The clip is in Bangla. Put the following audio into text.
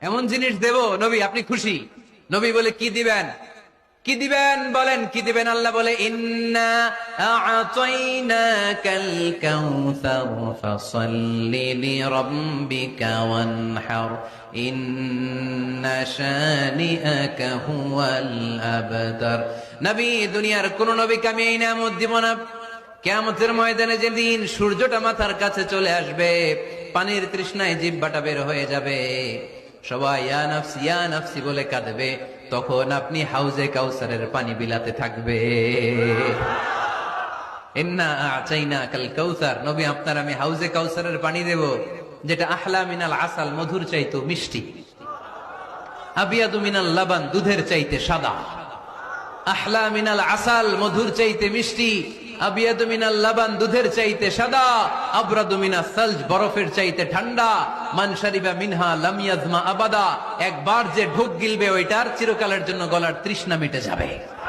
এমন জিনিস দেব, নবী, আপনি খুশি। নবী বলে, কি দিবেন? কি দিবেন? বলেন, কি দিবেন? আল্লাহ বলে নবী, দুনিয়ার কোন নবীকে আমি এই নামত না। কেয়ামতের ময়দানে যেদিন সূর্যটা মাথার কাছে চলে আসবে, পানির তৃষ্ণায় জিব্বাটা বের হয়ে যাবে। সবাই, ইয়া নাফসি ইয়া নাফসি বলে কাঁদবে। তখন আপনি হাউজে কাউসারের পানি বিলাতে থাকবে। কাল নবী, আপনার আমি হাউজে পানি দেব, যেটা আহলা মিনাল আসাল, মধুর চাইতো মিষ্টি। মিনাল লাবান, দুধের চাইতে সাদা। আহলা মিনাল আসাল, মধুর চাইতে মিষ্টি। দুধের চাইতে সাদা বরফের চাইতে ঠান্ডা। মানসারিবা মিনহা আবাদা। একবার যে ঢোক গিলবে ওইটার চিরকালের জন্য গলার তৃষ্ণা মিটে যাবে।